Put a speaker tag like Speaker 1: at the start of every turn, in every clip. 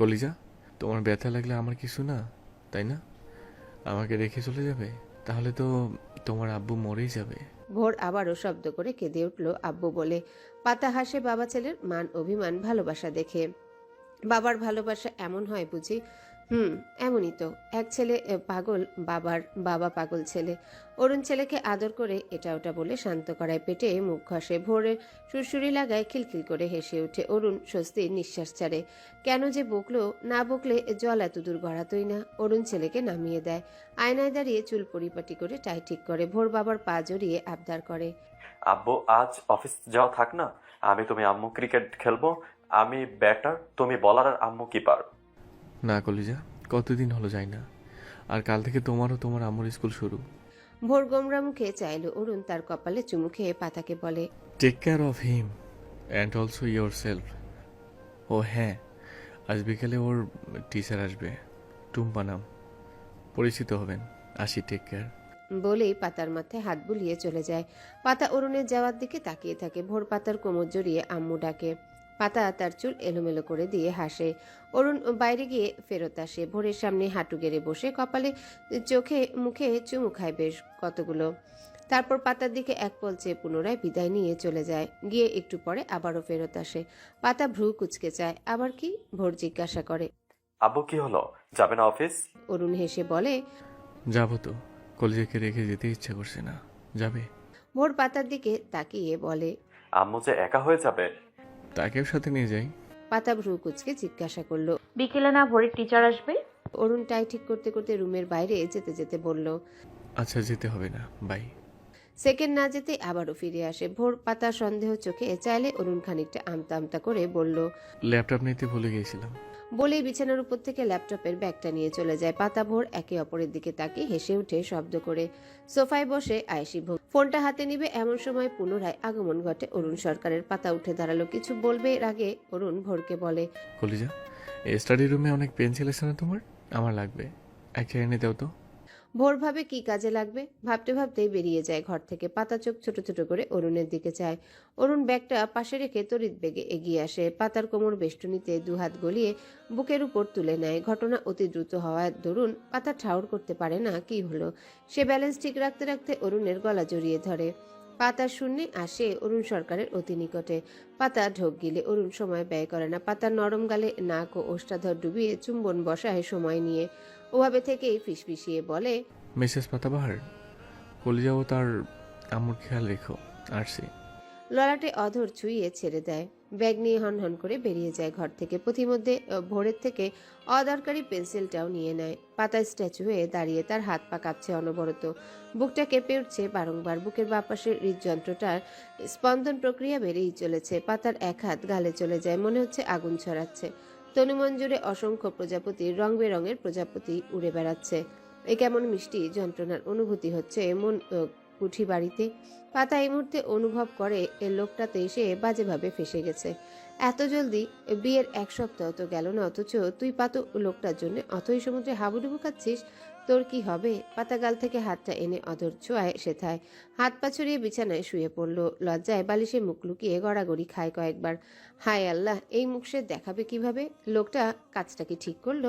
Speaker 1: কলিজা, তোমার ব্যথা লাগলে আমার কিছু না, তাই না? আমাকে রেখে চলে যাবে? তাহলে তো তোমার আব্বু মরেই যাবে।
Speaker 2: ভোর আবারও শব্দ করে কেঁদে উঠল আব্বু বলে। পাতা হাসে বাবা ছেলের মান অভিমান, ভালোবাসা দেখে। বাবার ভালোবাসা এমন হয় বুঝি হুম, এমনই তো। এক ছেলে পাগল, বাবার বাবা পাগল ছেলে। অরুণ ছেলেকে আদর করে এটা ওটা বলে শান্ত করায় পেটে, মুখ ঘষে ভোরের সুরসুরি লাগায় খিলখিল করে হেসে ওঠে। অরুণ স্বস্তির নিঃশ্বাস ছাড়ে। কেন যে বকলো, না বকলে জল এত দূর গড়াতই না। অরুণ ছেলেকে নামিয়ে দেয়। আয়নায় দাঁড়িয়ে চুল পরিপাটি করে টাই ঠিক করে, ভোর বাবার পা জড়িয়ে আবদার করে।
Speaker 3: আব্বু, আজ অফিস যাওয়া থাক না। আমি, তুমি আম্মু ক্রিকেট খেলব। আমি ব্যাটার তুমি বলার আর আম্মু কিপার
Speaker 1: না কলিজা কতদিন হলো যাই না। আর কাল থেকে তোমারও তোমার আম্মুর স্কুল শুরু।
Speaker 2: ভোর গোমরা মুখে চাইল অরুণ তার কপালে চুমু খেয়ে পাতাকে বলে
Speaker 1: take care of him and also yourself ও হ্যাঁ আজ বিকেলে ওর টিচার আসবে টুম্পা নাম। পরিচিত হবেন আসি টেক কেয়ার
Speaker 2: বলেই পাতার মাথায় হাত বুলিয়ে চলে যায়। পাতা অরুণের যাওয়ার দিকে তাকিয়ে থাকে ভোর পাতার কোমর জড়িয়ে আম্মু ডাকে পাতা তার চুল এলোমেলো করে দিয়ে হাসে। অরুণ বাইরে গিয়ে ফেরত আসে। ভোরের সামনে হাঁটু গেড়ে বসে কপালে চোখে মুখে চুমু খায় বেশ কতগুলো। তারপর পাতার দিকে এক পল চেয়ে পুনরায় বিদায় নিয়ে চলে যায়। গিয়ে একটু পরে আবারও ফেরত আসে। পাতা ভ্রু কুচকে চায়। আবার কি ভোর জিজ্ঞাসা করে।
Speaker 3: আব্বু কি হলো? যাবে না অফিস?
Speaker 2: অরুণ হেসে বলে
Speaker 1: যাব তো। কলিজাকে রেখে যেতে ইচ্ছে করছে না। যাবে?
Speaker 2: ভোর পাতার দিকে তাকিয়ে বলে
Speaker 3: আম্মু যে একা হয়ে যাবে
Speaker 1: তাকেও সাথে নিয়ে যাই।
Speaker 2: পাতা ভ্রু কুচকে জিজ্ঞাসা করল
Speaker 4: বিকেলে না ভোরের টিচার আসবে?
Speaker 2: অরুণ টাই ঠিক করতে করতে রুমের বাইরে যেতে যেতে বলল
Speaker 1: আচ্ছা যেতে হবে না বাই।
Speaker 2: সেকেন্ড না যেতে আবারও ফিরে আসে। ভোর পাতা সন্দেহ চোখে চাইলে অরুণ খানিকটা আমতা আমতা করে বলল
Speaker 1: ল্যাপটপ নিতে ভুলে গিয়েছিলাম।
Speaker 2: বলেই বিছানার উপর থেকে ল্যাপটপের ব্যাগটা নিয়ে চলে যায়। পাতা ভোর একে অপরের দিকে তাকিয়ে হেসে উঠে শব্দ করে। সোফায় বসে আয়েসি ভোগ ফোনটা হাতে নিবে এমন সময় পুনরায় আগমন ঘটে। অরুণ সরকারের পাতা উঠে দাঁড়াল। কিছু বলবে এর আগে অরুণ ভোরকে বলে,
Speaker 1: কলিজা স্টাডি রুমে অনেক পেন্সিল আছে না তোমার? আমার লাগবে। একটা এনে দাও তো।
Speaker 2: ভোর ভাবে কি কাজে লাগবে? ভাবতে ভাবতেই বেরিয়ে যায় ঘর থেকে। পাতা চোখ ছোট ছোট করে অরুণের দিকে চায়। অরুণ ব্যাগটা পাশে রেখে তড়িৎ বেগে এগিয়ে আসে। পাতার কোমর বেষ্টনীতে দুহাত গলিয়ে বুকের উপর তুলে নেয়। ঘটনা অতি দ্রুত হওয়ার দরুন পাতা ঠাউর করতে পারে না, কি হলো? সে ব্যালেন্স ঠিক রাখতে রাখতে অরুণের গলা জড়িয়ে ধরে। পাতা শূন্যে আসে অরুণ সরকারের অতি নিকটে। পাতা ঢোক গিলে অরুণ সময় ব্যয় করে না। পাতার নরম গালে নাক ও ওষ্ঠাধর ডুবিয়ে চুম্বন বসায় সময় নিয়ে। ওভাবে থেকেই ফিসফিসিয়ে বলে
Speaker 1: মিসেস পাতাবাহার কলিজা ও তার আম্মুর খেয়াল রেখো আসছি
Speaker 2: ললাটে অধর ছুঁয়ে ছেড়ে দেয়। ব্যাগ নিয়ে হন হন করে বেরিয়ে যায় ঘর থেকে। আহ, ভোরের থেকে অদরকারি পেন্সিলটাও নিয়ে নেয়। পাতা স্ট্যাচু হয়ে দাঁড়িয়ে তার হাত পা কাঁপছে অনবরত। বুকটা কেঁপে উঠছে বারংবার। বুকের বাপাশের হৃদযন্ত্রটার স্পন্দন প্রক্রিয়া বেড়েই চলেছে। পাতার এক হাত গালে চলে যায়। মনে হচ্ছে আগুন ছড়াচ্ছে। তনুমঞ্জুরে অসংখ্য প্রজাপতির রং বেরঙের প্রজাপতি উড়ে বেড়াচ্ছে। এ কেমন মিষ্টি যন্ত্রণার অনুভূতি হচ্ছে মন কুঠি বাড়িতে। পাতা এই মুহূর্তে অনুভব করে এ লোকটাতে সে বাজেভাবে ফেসে গেছে। এত জলদি বিয়ের এক সপ্তাহ তো গেল না, অথচ তুই পাতো লোকটার জন্য অথই সমুদ্রে হাবুডুবু খাচ্ছিস? তোর কি হবে? পাতাগাল থেকে হাতটা এনে অধর ছোঁয়ায় সেথায়। হাত পা ছড়িয়ে বিছানায় শুয়ে পড়ল। লজ্জায় বালিশে মুখ লুকিয়ে গড়াগড়ি খায় কয়েকবার। হায় আল্লাহ, এই মুখ সে দেখাবে কীভাবে? লোকটা কাজটা কি ঠিক করল?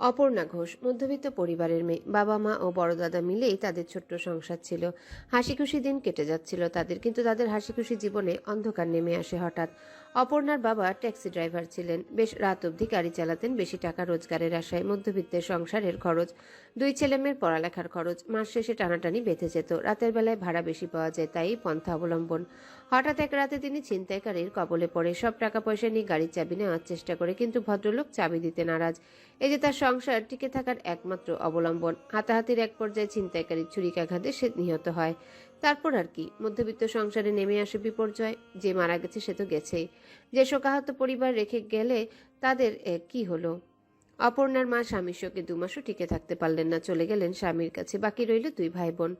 Speaker 2: অপর্ণা ঘোষ, মধ্যবিত্ত পরিবারের মেয়ে। বাবা মা ও বড় দাদা মিলেই তাদের ছোট্ট সংসার ছিল। হাসি খুশি দিন কেটে যাচ্ছিল তাদের, কিন্তু তাদের হাসি খুশি জীবনে অন্ধকার নেমে আসে হঠাৎ। অপর্ণার বাবা ট্যাক্সি ড্রাইভার ছিলেন। বেশ রাত অবধি গাড়ি চালাতেন, বেশি টাকা রোজগারের আশায় মধ্যবিত্তের সংসারের খরচ, দুই ছেলেমেয়ের পড়ালেখার খরচ, মাস শেষে টানাটানি বেঁধে যেত। রাতের বেলায় ভাড়া বেশি পাওয়া যায়, তাই পন্থা অবলম্বন। হঠাৎ এক রাতে তিনি ছিনতাইকারীর কবলে পড়ে। সব টাকা পয়সা নিয়ে গাড়ির চাবি নেওয়ার চেষ্টা করে, কিন্তু ভদ্রলোক চাবি দিতে নারাজ। এই যে তার সংসার, টিকে থাকার একমাত্র অবলম্বন। হাতাহাতির এক পর্যায়ে ছিনতাইকারীর ছুরিকাঘাতে সে নিহত হয়। তারপর আর কি, মধ্যবিত্ত সংসারে নেমে আসে বিপর্যয়, যে মারা গেছে সে তো গেছেই। যে শোকাহত পরিবার রেখে গেলে তাদের কি হলো? অপর্ণার মা স্বামীর শোকে দুমাসও টিকে থাকতে পারলেন না, চলে গেলেন স্বামীর কাছে, বাকি রইল দুই ভাই বোন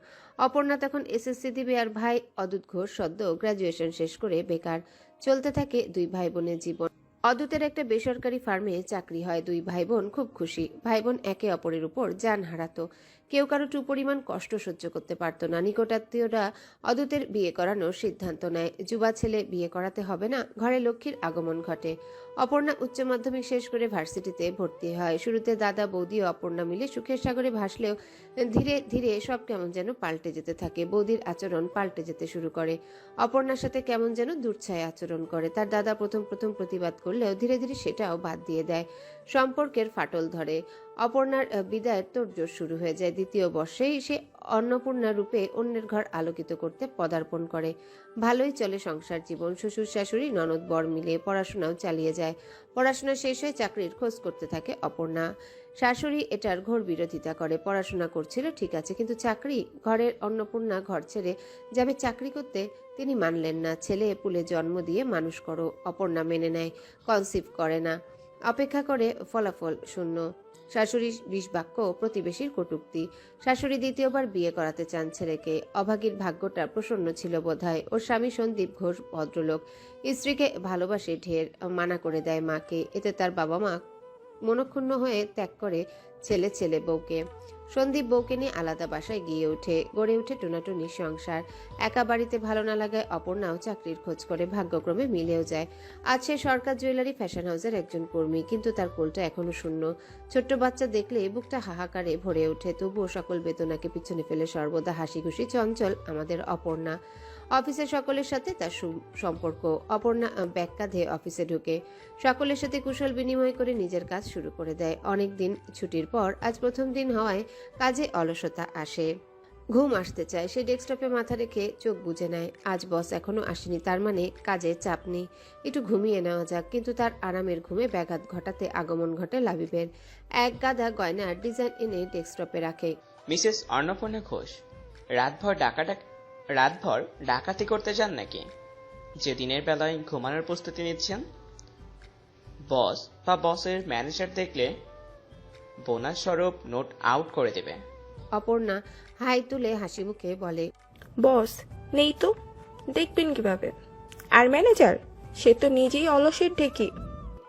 Speaker 2: অপর্ণা তখন এসএসসি দিবে আর ভাই অদূত ঘোষ সদ্য গ্রাজুয়েশন শেষ করে বেকার, চলতে থাকে দুই ভাই বোনের জীবন। অদূতের একটা বেসরকারি ফার্মে চাকরি হয় দুই ভাই বোন খুব খুশি। ভাই বোন একে অপরের উপর যান হারাতো। কেউ কারও টু পরিমাণ কষ্ট সহ্য করতে পারত না। নিকটাত্মীয়রা অদূতের বিয়ে করানোর সিদ্ধান্ত নেয়। যুবা ছেলে বিয়ে করাতে হবে না, ঘরে লক্ষ্মীর আগমন ঘটে। অপর্ণা উচ্চ মাধ্যমিক শেষ করে ভার্সিটিতে ভর্তি হয়। শুরুতে দাদা, বৌদি ও অপর্ণা মিলে সুখের সাগরে ভাসলেও ধীরে ধীরে সব কেমন যেন পাল্টে যেতে থাকে। বৌদির আচরণ পাল্টে যেতে শুরু করে। অপর্ণার সাথে কেমন যেন দূরছায় আচরণ করে। তার দাদা প্রথম প্রথম প্রতিবাদ করলেও ধীরে ধীরে সেটাও বাদ দিয়ে দেয়। সম্পর্কের ফাটল ধরে। অপর্ণার বিদায়ের তোড়জোড় শুরু হয়ে যায়। দ্বিতীয় বর্ষেই সে অন্নপূর্ণা রূপে অন্যের ঘর আলোকিত করতে পদার্পণ করে। ভালোই চলে সংসার জীবন। শ্বশুর, শাশুড়ি, ননদ, বর মিলে পড়াশোনাও চালিয়ে যায়। পড়াশোনা শেষ হয়ে চাকরির খোঁজ করতে থাকে অপর্ণা। শাশুড়ি এটার ঘোর বিরোধিতা করে। পড়াশোনা করছিল, ঠিক আছে, কিন্তু চাকরি ঘরের অন্নপূর্ণা ঘর ছেড়ে যাবে চাকরি করতে তিনি মানলেন না। ছেলে পুলে জন্ম দিয়ে মানুষ করো, অপর্ণা মেনে নেয় কনসিভ করে না। অপেক্ষা করে ফলাফল শূন্য। শাশুড়ির বিষবাক্য প্রতিবেশীর কটুক্তি। শাশুড়ি দ্বিতীয়বার বিয়ে করাতে চান ছেলেকে। অভাগীর ভাগ্যটা প্রসন্ন ছিল বোধহয়। ওর স্বামী সন্দীপ ঘোষ ভদ্রলোক। স্ত্রীকে ভালোবাসে ঢের, মানা করে দেয় মাকে। এতে তার বাবা মা মনক্ষুণ্ণ হয়ে ত্যাগ করে ছেলে ছেলে বউকে। সন্দীপ বউকে নিয়ে আলাদা বাসায় গিয়ে ওঠে। গড়ে ওঠে টোনাটুনির সংসার। একা বাড়িতে ভালো না লাগায় অপর্ণাও চাকরির খোঁজ করে, ভাগ্যক্রমে মিলেও যায়। আজ সে সরকার জুয়েলারি ফ্যাশন হাউসের একজন কর্মী, কিন্তু তার কোলটা এখনও শূন্য। ছোট্ট বাচ্চা দেখলে বুকটা হাহাকারে ভরে ওঠে, তবুও সকল বেদনাকে পিছনে ফেলে সর্বদা হাসি খুশি চঞ্চল আমাদের অপর্ণা। অফিসের সকলের সাথে তার সম্পর্ক। অপর্ণা ব্যাগ কাঁধে অফিসে ঢুকে সকলের সাথে কুশল বিনিময় করে নিজের কাজ শুরু করে দেয়। অনেক দিন ছুটির পর আজ প্রথম দিন হওয়ায় কাজে অলসতা আসে। ঘুম আসতে চায়। সে ডেস্কটপে মাথা রেখে চোখ বুজে নেয়। আজ বস এখনও আসেনি। তার মানে কাজে চাপ নেই। একটু ঘুমিয়ে নেওয়া যাক। কিন্তু তার আরামের ঘুমে ব্যাঘাত ঘটাতে আগমন ঘটে লাবিবের। এক গাদা গয়নার ডিজাইন এনে ডেস্কটপে রাখে।
Speaker 5: মিসেস অন্নপূর্ণা ঘোষ রাতভর ডাকাডাক রাতভর ডাকাতি করতে যান নাকি? যে দিনের বেলায় ঘুমানোর প্রস্তুতি নিচ্ছেন? বস বা বসের ম্যানেজার দেখলে বোনাস স্বরূপ নোট আউট করে দেবে।
Speaker 2: অপর্ণা হাই তুলে হাসি মুখে বলে
Speaker 6: বস নেই তো। দেখবেন কীভাবে? আর ম্যানেজার? সে তো নিজেই অলসের ঢেকি।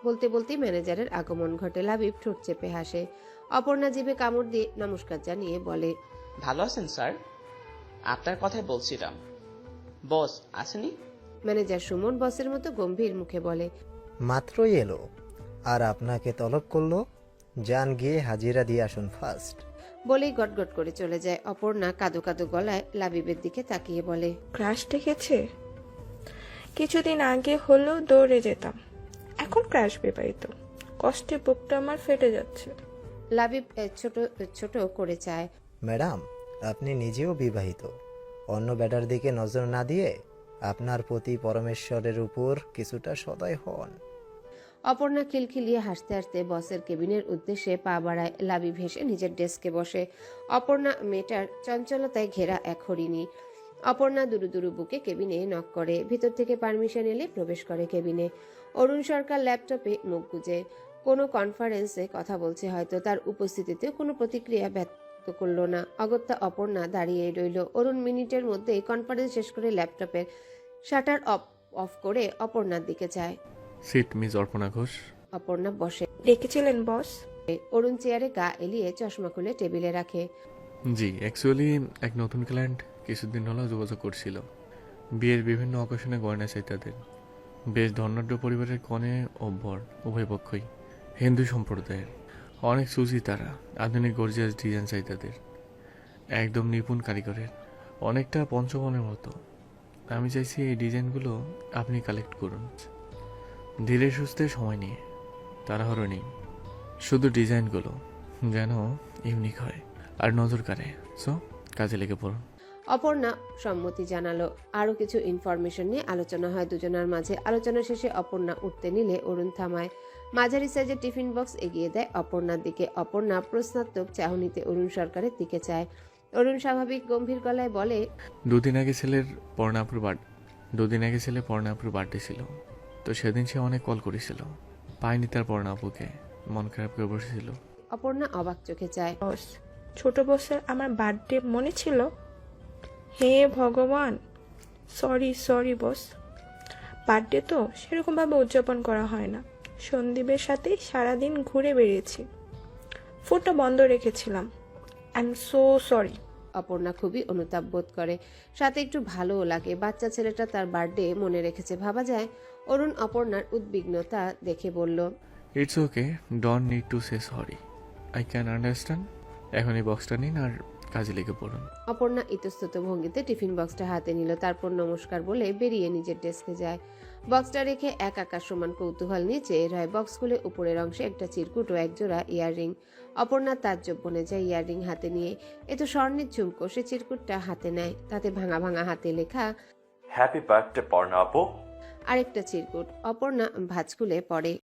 Speaker 2: বলতে বলতেই ম্যানেজারের আগমন ঘটে লাবিব ঠোঁট চেপে হাসে। অপর্ণা জিভে কামড় দিয়ে নমস্কার জানিয়ে বলে
Speaker 5: ভালো আছেন স্যার? আপনার কথাই বলছিলাম। বস আসেনি?
Speaker 2: ম্যানেজার সুমন বসের মতো গম্ভীর মুখে বলে
Speaker 7: মাত্রই এলো আর আপনাকে তলব করল যান গিয়ে হাজিরা দিয়ে আসুন ফার্স্ট
Speaker 2: বলেই গটগট করে চলে যায়। অপর্ণা কাদো কাদো গলায় লাবিবের দিকে তাকিয়ে বলে
Speaker 6: ক্রাশ দেখেছে? কিছুদিন আগে হলেও দৌড়ে যেতাম। এখন ক্রাশ বিবাহিত। কষ্টে বুকটা আমার ফেটে যাচ্ছে।
Speaker 2: লাবিব এ, ছোট ছোট করে চায়
Speaker 7: ম্যাডাম আপনি নিজেও বিবাহিত। অন্য ব্যাটার দিকে নজর না দিয়ে আপনার প্রতি পরমেশ্বরের উপর কিছুটা সদয় হন।
Speaker 2: অপর্ণা খিলখিলিয়ে হাসতে হাসতে বসের কেবিনের উদ্দেশ্যে পা বাড়ায় লাবি ভেসে নিজের ডেস্কে বসে। অপর্ণা মেয়েটার চঞ্চলতায় ঘেরা এক হরিণী। অপর্ণা দুরু দুরু বুকে কেবিনে নক করে, ভিতর থেকে পারমিশন এলে প্রবেশ করে কেবিনে। অরুণ সরকার ল্যাপটপে মুখ গুজে। কোনো কনফারেন্সে কথা বলছে হয়তো, তার উপস্থিতিতে কোনো প্রতিক্রিয়া করল না। অগত্যা অপর্ণা দাঁড়িয়ে রইল। অরুণ মিনিটের মধ্যেই কনফারেন্স শেষ করে ল্যাপটপের শাটার অফ অফ করে অপর্ণার দিকে যায়।
Speaker 1: Sit miss Arpana Ghosh.
Speaker 2: Aparna বসে।
Speaker 6: ডেকেছিলেন বস
Speaker 2: অরুণ চেয়ারে গা এলিয়ে চশমা খুলে টেবিলে রাখে।
Speaker 1: জি অ্যাকচুয়ালি এক নতুন ক্লায়েন্ট কিছুদিন হলো যোগাযোগ করছিল। বিয়ের বিভিন্ন অকেশনে গয়না চাই তাদের। বেশ ধনাঢ্য পরিবারের কনে ও বর উভয় পক্ষই হিন্দু সম্প্রদায়ের। অনেক সুজি তারা, আধুনিক গর্জিয়াস ডিজাইন চাই তাদের। একদম নিপুণ কারিগরের, অনেকটা পঞ্চমনের মতো। আমি চাইছি এই ডিজাইনগুলো আপনি কালেক্ট করুন। ধীরে সুস্থে সময় নিয়ে, তাড়াহুড়ো নেই। শুধু ডিজাইনগুলো যেন ইউনিক হয় আর নজর কাড়ে। সো, কাজে লেগে পড়ুন।
Speaker 2: অপর্ণা সম্মতি জানালো। আরও কিছু ইনফরমেশন নিয়ে আলোচনা হয় দুজনের মাঝে। আলোচনা শেষে অপর্ণা উঠতে নিলে অরুণ থামায়। মাঝারি সাইজের টিফিন বক্স এগিয়ে দেয় অপর্ণার দিকে। অপর্ণা প্রশ্নাত্মক চাহনিতে অরুণ সরকারের দিকে চায়। অরুণ স্বাভাবিক গম্ভীর গলায় বলে
Speaker 1: দুদিন আগে ছেলের পর্ণাপুর বার্থ দুদিন আগে ছেলে পর্ণাপুর বার্থডে ছিল। তো সেদিন সে অনেক কল করেছিল। পায়নি তার পর্ণাপুকে। মন খারাপ করে বসেছিল।
Speaker 2: অপর্ণা অবাক চোখে চায়।
Speaker 6: বস ছোট বসের আমার বার্থডে মনে ছিল? হে ভগবান! Sorry sorry boss. বার্থডে তো সেরকমভাবে উদযাপন করা হয় না। সন্দীপের সাথে সারাদিন ঘুরে বেরিয়েছি ফোনটা বন্ধ রেখেছিলাম। I am so sorry
Speaker 2: Aparna খুবই অনুতাপ বোধ করে। সাথে একটু ভালোও লাগে। বাচ্চা ছেলেটা তার বার্থডে মনে রেখেছে। ভাবা যায় অরুণ অপর্ণার উদ্বিগ্নতা দেখে বলল
Speaker 1: it's okay don't need to say sorry I can understand এখন এই বক্সটা নিন আর কাজে লেগে পড়ুন।
Speaker 2: অপর্ণা ইতস্তত ভঙ্গিতে টিফিন বক্সটা হাতে নিল তারপর নমস্কার বলে বেরিয়ে নিজের ডেস্কে যায়। বক্সটা রেখে এক আকাশ সমান কৌতূহল নিয়ে চেয়ে রয় বক্স খুলে উপরের অংশে একটা চিরকুট ও একজোড়া ইয়াররিং। অপর্ণা তাজ্জব বনে যায় ইয়াররিং হাতে নিয়ে। এ তো স্বর্ণের ঝুমকো সে চিরকুটটা হাতে নেয়। তাতে ভাঙা ভাঙা হাতে লেখা
Speaker 3: হ্যাপি বার্থডে পর্ণা আপু
Speaker 2: আরেকটা চিরকুট অপর্ণা ভাঁজ খুলে পড়ে।